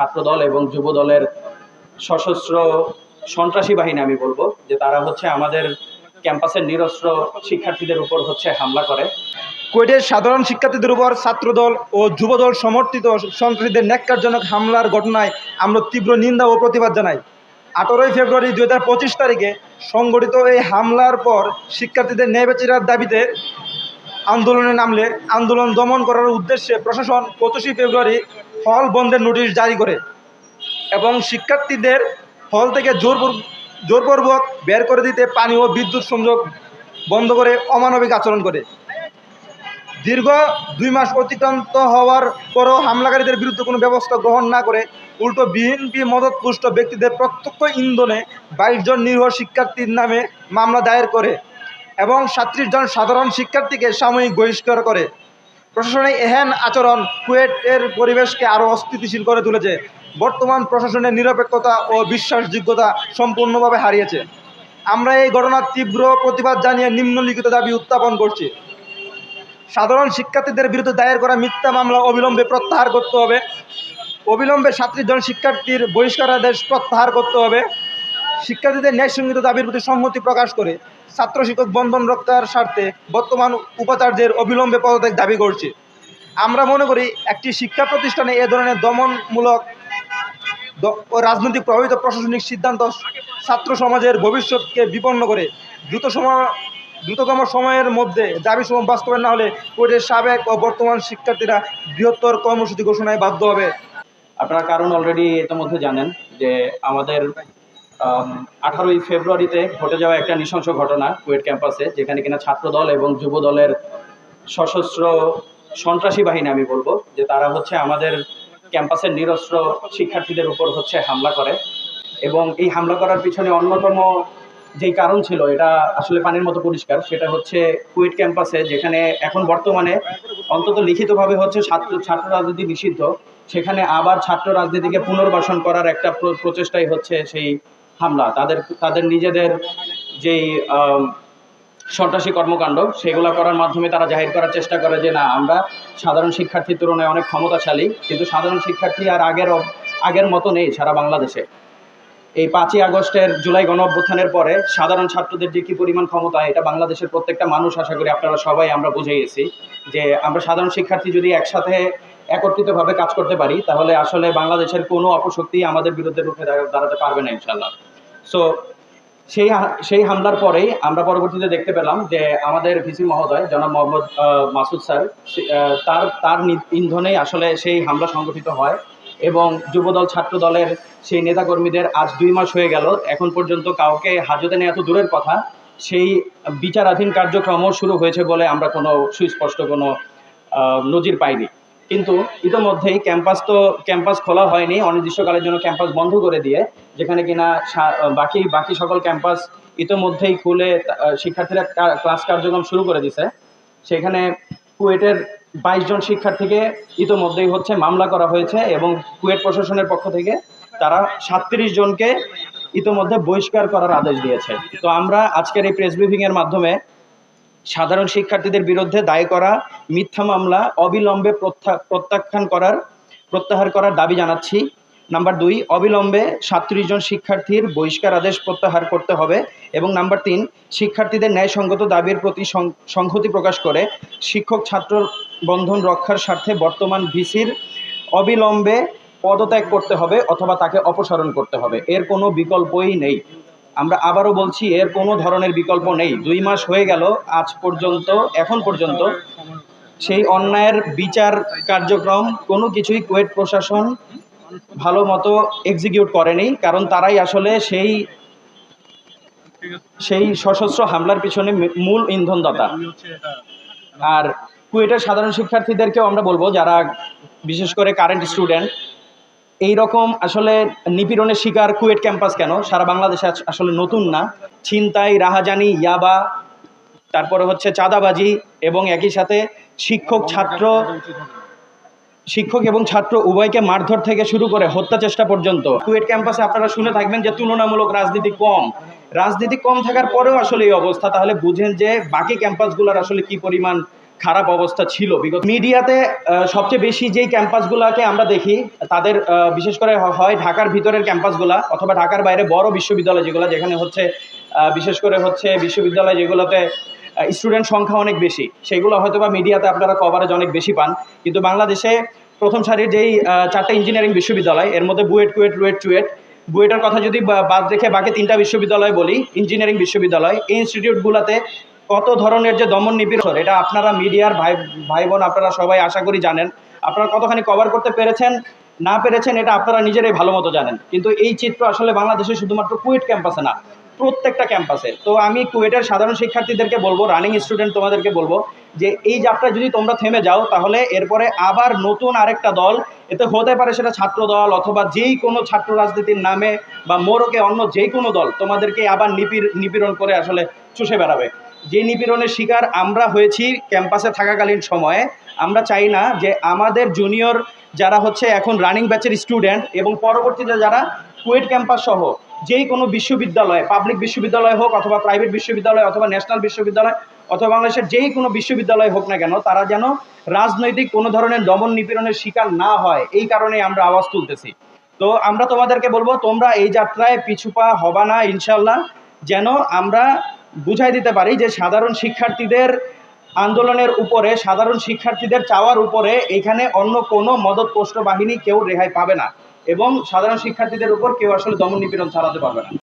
ছাত্রদল এবং যুব দলের সশস্ত্র সন্ত্রাসী বাহিনী আমি বলব, যে তারা হচ্ছে আমাদের ক্যাম্পাসের নিরস্ত্র শিক্ষার্থীদের উপর হচ্ছে হামলা করে। কুয়েটের সাধারণ শিক্ষার্থীদের উপর ছাত্রদল ও যুবদল সমর্থিত সন্ত্রাসীদের ন্যাক্কারজনক হামলার ঘটনায় আমরা তীব্র নিন্দা ও প্রতিবাদ জানাই। আঠারোই ফেব্রুয়ারি দুই হাজার পঁচিশ তারিখে সংগঠিত এই হামলার পর শিক্ষার্থীদের ন্যায় বেচিরার দাবিতে আন্দোলনে নামলে আন্দোলন দমন করার উদ্দেশ্যে প্রশাসন পঁচিশে ফেব্রুয়ারি হল বন্ধের নোটিশ জারি করে এবং শিক্ষার্থীদের হল থেকে জোরপূর জোরপূর্বক বের করে দিতে পানি ও বিদ্যুৎ সংযোগ বন্ধ করে অমানবিক আচরণ করে। দীর্ঘ দুই মাস অতিক্রান্ত হওয়ার পরও হামলাকারীদের বিরুদ্ধে কোনো ব্যবস্থা গ্রহণ না করে উল্টো বিএনপি মদতপুষ্ট ব্যক্তিদের প্রত্যক্ষ ইন্ধনে বাইশ জন নিরীহ শিক্ষার্থীর নামে মামলা দায়ের করে এবং সাতত্রিশ জন সাধারণ শিক্ষার্থীকে সাময়িক বহিষ্কার করে। প্রশাসনের এহেন আচরণ কুয়েটের পরিবেশকে আরও অস্থিতিশীল করে তুলেছে। বর্তমান প্রশাসনের নিরপেক্ষতা ও বিশ্বাসযোগ্যতা সম্পূর্ণভাবে হারিয়েছে। আমরা এই ঘটনার তীব্র প্রতিবাদ জানিয়ে নিম্নলিখিত দাবি উত্থাপন করছি। সাধারণ শিক্ষার্থীদের বিরুদ্ধে দায়ের করা মিথ্যা মামলা অবিলম্বে প্রত্যাহার করতে হবে। অবিলম্বে সাতত্রিশ জন শিক্ষার্থীর বহিষ্কারাদেশ প্রত্যাহার করতে হবে। শিক্ষার্থীদের ন্যায়সঙ্গিত দাবির প্রতি সম্মতি প্রকাশ করে ছাত্র শিক্ষক বন্ধন রক্ষার স্বার্থে বর্তমান উপাচার্যের অবিলম্বে পদত্যাগ দাবি করছি। আমরা মনে করি একটি শিক্ষা প্রতিষ্ঠানে এ ধরনের দমনমূলক ও রাজনৈতিক প্রভাবিত প্রশাসনিক সিদ্ধান্ত ছাত্র সমাজের ভবিষ্যৎকে বিপন্ন করে। দ্রুত সময়, দ্রুততম সময়ের মধ্যে দাবি সমূহ বাস্তবায়ন না হলে কোর্টের সাবেক ও বর্তমান শিক্ষার্থীরা বৃহত্তর কর্মসূচি ঘোষণায় বাধ্য হবে। আপনারা কারণ অলরেডি ইতিমধ্যে জানেন যে আমাদের আঠারোই ফেব্রুয়ারিতে ঘটে যাওয়া একটা নৃশংস ঘটনা কুয়েট ক্যাম্পাসে, যেখানে কিনা ছাত্রদল এবং যুব দলের সশস্ত্র সন্ত্রাসী বাহিনী আমি বলব, যে তারা হচ্ছে আমাদের ক্যাম্পাসের নিরস্ত্র শিক্ষার্থীদের উপর হচ্ছে হামলা করে। এবং এই হামলা করার পিছনে অন্যতম যেই কারণ ছিল, এটা আসলে পানির মতো পরিষ্কার, সেটা হচ্ছে কুয়েট ক্যাম্পাসে, যেখানে এখন বর্তমানে অন্তত লিখিতভাবে হচ্ছে ছাত্র ছাত্র রাজনীতি নিষিদ্ধ। সেখানে আবার ছাত্র রাজনীতিকে পুনর্বাসন করার একটা প্র- প্রচেষ্টাই হচ্ছে সেই হামলা, তাদের তাদের নিজেদের যেই সন্ত্রাসী কর্মকাণ্ড, সেগুলো করার মাধ্যমে তারা জাহির করার চেষ্টা করে যে, না, আমরা সাধারণ শিক্ষার্থীর তুলনায় অনেক ক্ষমতাশালী, কিন্তু সাধারণ শিক্ষার্থী আর আগের আগের মতো নেই সারা বাংলাদেশে। এই পাঁচই আগস্টের জুলাই গণ অভ্যুত্থানের পরে সাধারণ ছাত্রদের যে কি পরিমাণ ক্ষমতা, এটা বাংলাদেশের প্রত্যেকটা মানুষ, আশা করি আপনারা সবাই আমরা বুঝে গেছি যে, আমরা সাধারণ শিক্ষার্থী যদি একসাথে একত্রিতভাবে কাজ করতে পারি, তাহলে আসলে বাংলাদেশের কোনো অপশক্তি আমাদের বিরুদ্ধে রুখে দাঁড়াতে পারবে না ইনশাল্লাহ সো সেই সেই হামলার পরেই আমরা পরবর্তীতে দেখতে পেলাম যে আমাদের ভিসি মহোদয়, জনাব মোহাম্মদ মাসুদ স্যার তার তার ইন্ধনেই আসলে সেই হামলা সংগঠিত হয় এবং যুবদল ছাত্র দলের সেই নেতাকর্মীদের আজ দুই মাস হয়ে গেল। এখন পর্যন্ত কাউকে হাজতে নেওয়া তো দূরের কথা। সেই বিচারাধীন কার্যক্রমও শুরু হয়েছে বলে আমরা কোনো সুস্পষ্ট কোনো নজির পাইনি। কিন্তু ইতোমধ্যেই ক্যাম্পাস তো, ক্যাম্পাস খোলা হয়নি। অনির্দিষ্টকালের জন্য ক্যাম্পাস বন্ধ করে দিয়ে যেখানে কিনা বাকি বাকি সকল ক্যাম্পাস ইতোমধ্যেই খুলে শিক্ষার্থীরা ক্লাস কার্যক্রম শুরু করে দিছে। সেখানে কুয়েটের বাইশ জন শিক্ষার্থীকে ইতোমধ্যেই হচ্ছে মামলা করা হয়েছে এবং কুয়েট প্রশাসনের পক্ষ থেকে তারা সাতত্রিশ জনকে ইতোমধ্যে বহিষ্কার করার আদেশ দিয়েছে। তো আমরা আজকের এই প্রেস ব্রিফিংয়ের মাধ্যমে সাধারণ শিক্ষার্থীদের বিরুদ্ধে দায় করা, মিথ্যা মামলা, অবিলম্বে প্রত্যা- প্রত্যাখ্যান করার, প্রত্যাহার করার দাবি জানাচ্ছি। নাম্বার দুই, অবিলম্বে সাতত্রিশ জন শিক্ষার্থীর বহিষ্কার আদেশ প্রত্যাহার করতে হবে। এবং নাম্বার তিন, শিক্ষার্থীদের ন্যায়সঙ্গত দাবির প্রতি সংহতি প্রকাশ করে শিক্ষক ছাত্র বন্ধন রক্ষার স্বার্থে বর্তমান ভিসির অবিলম্বে পদত্যাগ করতে হবে অথবা তাকে অপসারণ করতে হবে। এর কোনো বিকল্পই নেই। আমরা আবারও বলছি, এর কোনো ধরনের বিকল্প নেই। দুই মাস হয়ে গেল, আজ পর্যন্ত, এখন পর্যন্ত সেই অন্যায়ের বিচার কার্যক্রম কোনো কিছুই কুয়েট প্রশাসন ভালো মতো এক্সিকিউট করেনি, কারণ তারাই আসলে সেই সেই সশস্ত্র হামলার পিছনে মূল ইন্ধনদাতা। আর কুয়েটের সাধারণ শিক্ষার্থীদেরকেও আমরা বলব, যারা বিশেষ করে কারেন্ট স্টুডেন্ট এই রকম আসলে নিপীড়নের শিকার কুয়েট ক্যাম্পাস কেন? সারা বাংলাদেশে আসলে নতুন না। ছিনতাই, রাহাজানি, ইয়াবা, তারপরে হচ্ছে চাঁদাবাজি এবং একই সাথে শিক্ষক, ছাত্র শিক্ষক এবং ছাত্র উভয়কে মারধর থেকে শুরু করে হত্যা চেষ্টা পর্যন্ত। কুয়েট ক্যাম্পাসে আপনারা শুনে থাকবেন যে তুলনামূলক রাজনীতি কম। রাজনীতি কম থাকার পরেও আসলে এই অবস্থা। তাহলে বুঝেন যে বাকি ক্যাম্পাসগুলোর আসলে কি পরিমাণ খারাপ অবস্থা ছিল। বিগত মিডিয়াতে সবচেয়ে বেশি যেই ক্যাম্পাসগুলোকে আমরা দেখি, তাদের বিশেষ করে হয় ঢাকার ভিতরের ক্যাম্পাসগুলা অথবা ঢাকার বাইরে বড় বিশ্ববিদ্যালয় যেগুলো, যেখানে হচ্ছে বিশেষ করে হচ্ছে বিশ্ববিদ্যালয় যেগুলোতে স্টুডেন্ট সংখ্যা অনেক বেশি। সেগুলো হয়তো বা মিডিয়াতে আপনারা কভারেজ অনেক বেশি পান। কিন্তু বাংলাদেশে প্রথম সারির যেই চারটা ইঞ্জিনিয়ারিং বিশ্ববিদ্যালয়, এর মধ্যে বুয়েট, কুয়েট রুয়েট চুয়েট। বুয়েটের কথা যদি বাদ রেখে বাকি তিনটা বিশ্ববিদ্যালয় বলি ইঞ্জিনিয়ারিং বিশ্ববিদ্যালয়, এই ইনস্টিটিউটগুলোতে কত ধরনের যে দমন নিপীড়ন, এটা আপনারা মিডিয়ার ভাই ভাই বোন আপনারা সবাই আশা করি জানেন। আপনারা কতখানি কভার করতে পেরেছেন, না পেরেছেন, এটা আপনারা নিজেরাই ভালো মতো জানেন। কিন্তু এই চিত্র আসলে বাংলাদেশে শুধুমাত্র কুয়েট ক্যাম্পাসে না প্রত্যেকটা ক্যাম্পাসে তো আমি কুয়েটের সাধারণ শিক্ষার্থীদেরকে বলব রানিং স্টুডেন্ট তোমাদেরকে বলব যে এই যাত্রায় যদি তোমরা থেমে যাও, তাহলে এরপরে আবার নতুন আরেকটা দল, এতে হতে পারে সেটা ছাত্র দল অথবা যেই কোনো ছাত্র রাজনীতির নামে বা মোরকে অন্য যেই কোনো দল, তোমাদেরকে আবার নিপীড় নিপীড়ন করে আসলে চুষে বেড়াবে। যে নিপীড়নের শিকার আমরা হয়েছি ক্যাম্পাসে থাকাকালীন সময়ে, আমরা চাই না যে আমাদের জুনিয়র যারা হচ্ছে এখন রানিং ব্যাচের স্টুডেন্ট এবং পরবর্তীতে যারা কুয়েট ক্যাম্পাস সহ যেই কোনো বিশ্ববিদ্যালয় পাবলিক বিশ্ববিদ্যালয় হোক অথবা প্রাইভেট বিশ্ববিদ্যালয় অথবা ন্যাশনাল বিশ্ববিদ্যালয় অথবা বাংলাদেশের যেই কোনো বিশ্ববিদ্যালয় হোক না কেন, তারা যেন রাজনৈতিক কোনো ধরনের দমন নিপীড়নের শিকার না হয়, এই কারণে আমরা আওয়াজ তুলতেছি। তো আমরা তোমাদেরকে বলব, তোমরা এই যাত্রায় পিছুপা হবা না ইনশাল্লাহ যেন আমরা বুঝাই দিতে পারি যে সাধারণ শিক্ষার্থীদের আন্দোলনের উপরে, সাধারণ শিক্ষার্থীদের চাওয়ার উপরে এখানে অন্য কোনো মদতপোষ্ট বাহিনী কেউ রেহাই পাবে না। এবং সাধারণ শিক্ষার্থীদের উপর কেউ আসলে দমন নিপীড়ন চালাতে পারবে না।